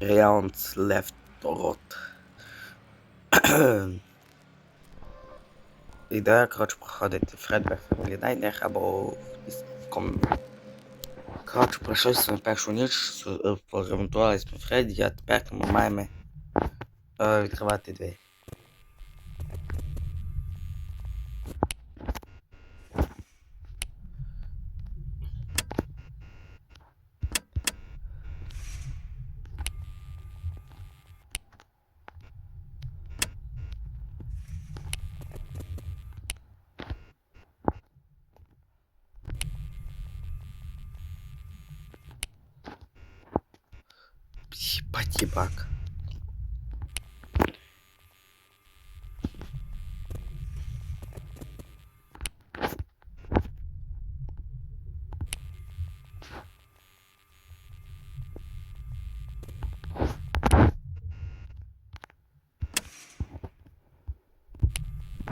Rounds left рот. Ідея, коротше, проходити Family Diner або ком. Коротше, пройшли свою першу ніч, поремонтувалися е, поремонтувались ми Фредді, а тепер ми маємо е, відкривати двері. Ебать, ебак.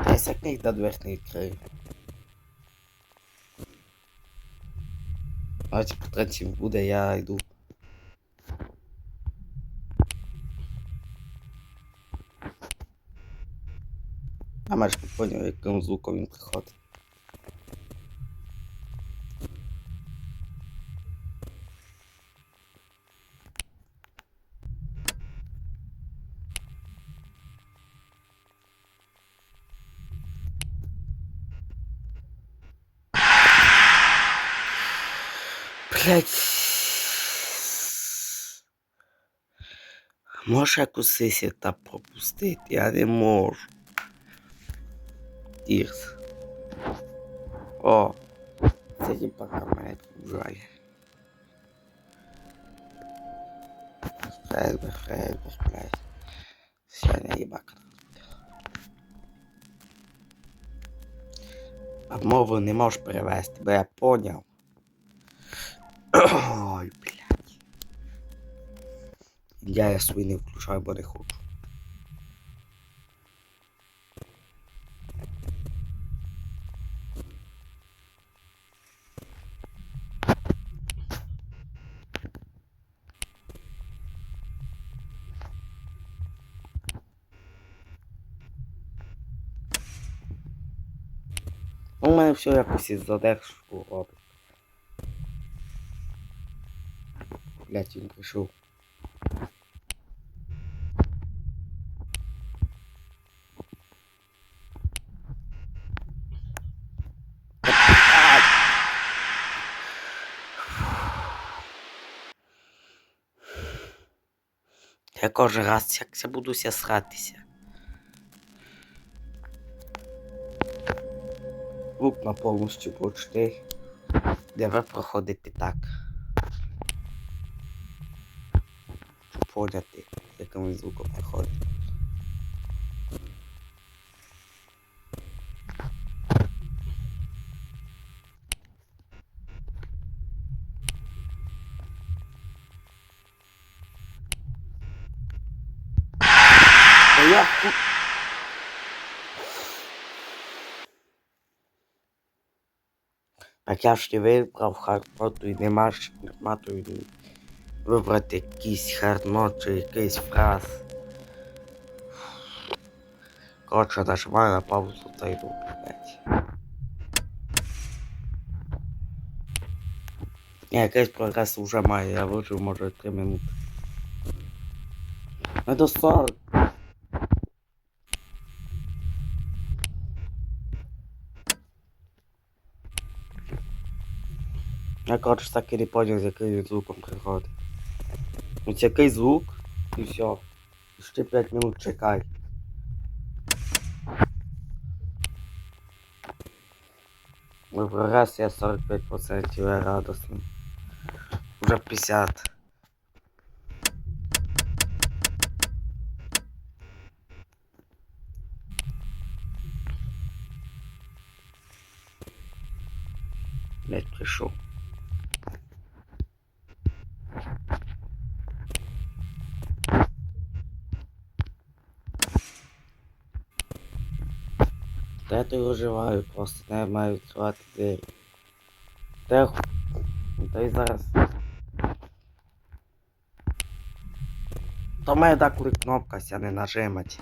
Десь як їх до дверь не відкрию. А типу третій буде, я йду. А майже не поняв, яким звуком він приходить. Блять. Можеш якусь сесію та пропустити? Я не можу. Ірс. О, с це типа камера буває. Фрейбер, фрейбер, блядь. Сьогодні їбака. А мову не можеш перевести, бо я поняв. Ой, блядь. Я я свій не включаю, бо не хочу. У мене все якось із задержку робить. Блять, він прийшов. Я кожен раз як я буду ся сратися. Лукна полностью почти. Не ви проходити так. Чупоряти, якимось звуком проходить. Так я ж не вибрав хардмоту і нема і вибрати якийсь хардмот чи якийсь фраз. Коротше, нажимаю на паузу та йду, блять. Ні, якийсь прогрес вже має, я вижив може 3 минути. Не до 40. Я коротше так і не поняв, з яким він звуком приходить. Ось який звук і все. Ще 5 минут чекай. Мой прогрес я 45% я радостний. Уже 50. Блять, прийшов. То виживаю, просто не маю відкривати двері. Та, та й зараз. То має деколи кнопка ся не нажимать.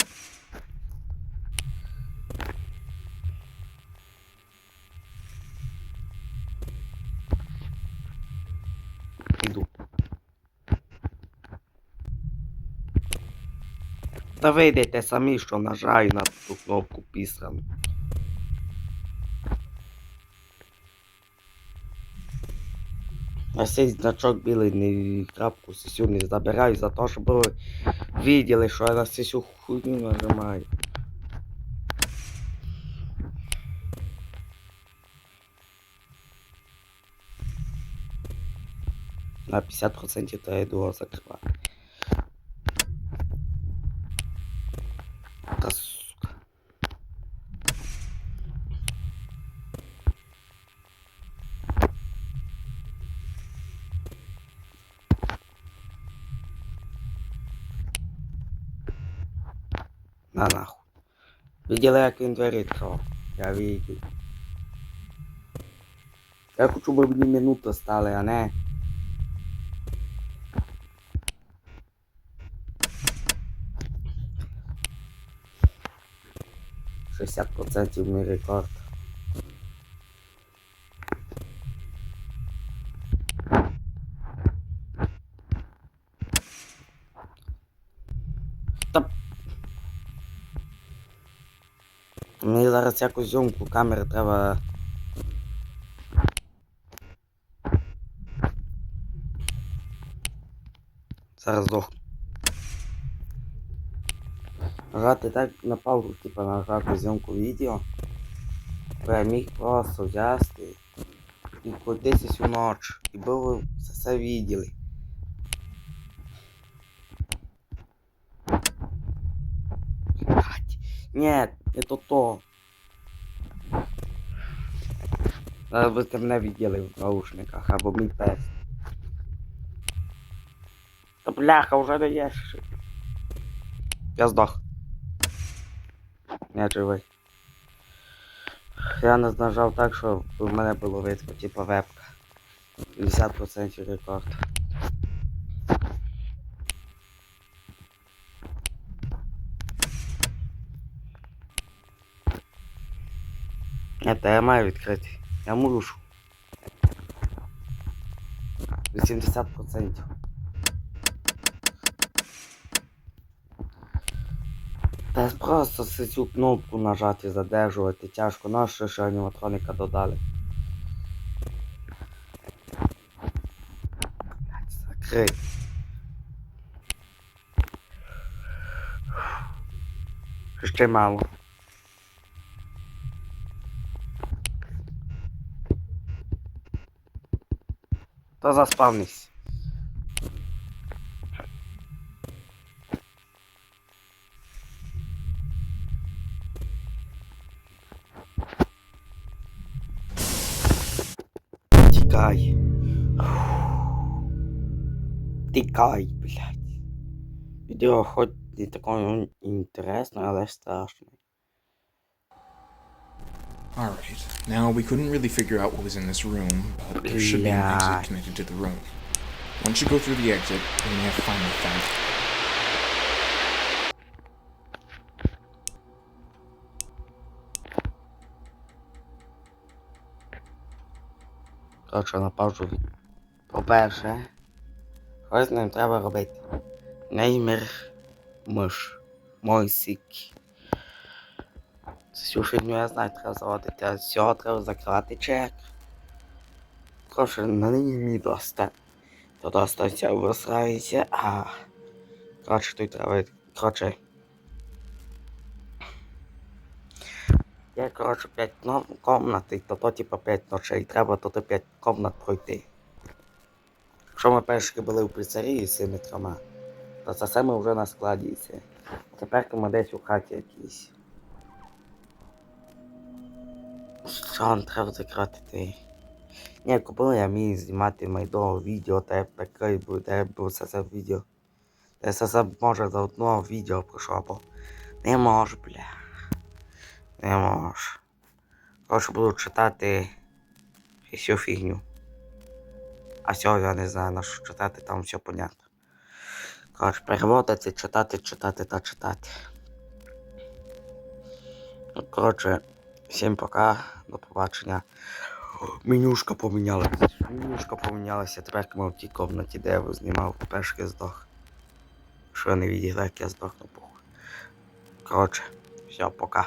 Іду. Та вийдете самі, що нажаю на ту кнопку пісрану. А цей значок білий не крапку сесю не забираю за те, щоб ви виділи, що я на сесю хуйню нажимаю. На 50% то я йду закривати. На нахуй. Видела, як він двері відкривав? Я видел. Я хочу, щоб мені минуту стали, а не. Шістдесят процентів мій рекорд. Та Мені зараз якусь зйомку камери треба. Зараз здох. Нажати так на паузу, типа нажати зйомку відео. бо Я міг просто взяти і кудись всю ніч. І би ви це все виділи. Блядь. Нет, это то. Зараз ви це мене виділи в наушниках або мій пес. Та бляха, вже не єш. Я здох. Я живий. Я нажав так, що в мене було видно, типа вебка. 50% рекорд. Это я маю відкрити. Я мушу. 80%. Та просто цю кнопку нажати, задержувати тяжко. Нащо ще аніматроника додали? Закрий. Ще мало. То заспавнись. Тікай. Тікай, блядь. Відео хоч не такое інтересне, але страшне. Alright, now we couldn't really figure out what was in this room, but there should be an Yeah. exit connected to the room. Once you go through the exit, then you have to find the fountain. Коротше, на паузу. від- По-перше, що з ним треба робити? Неймер миш. Мойсик. Фігню я знаю, треба заводити, а всього треба закривати чек. Коротше, на нині мені доста. То доста висрається, а... Коротше, тут треба... Коротше... Є, коротше, 5 комнат, то, то типа 5 ночей. Треба то 5 комнат пройти. Якщо ми перші були в піцерії з цими трьома, то це ми вже на складі. Тепер ми десь у хаті якійсь. Що треба закрити? Ні, купили я міг знімати майдо відео, та я такий буде, бо це це відео. Та це це може за одного відео пройшло, бо не може, бля. Не можу. Коротше, буду читати всю фігню. А сього я не знаю, на що читати, там все понятно. Коротше, переводити, читати, читати та читати. Ну, коротше, всім пока, до побачення. Менюшка помінялася. Менюшка помінялася, тепер ми в тій комнаті, де я знімав, перший здох. Що я не відіграв, як я здохну похуй. Коротше, все, пока.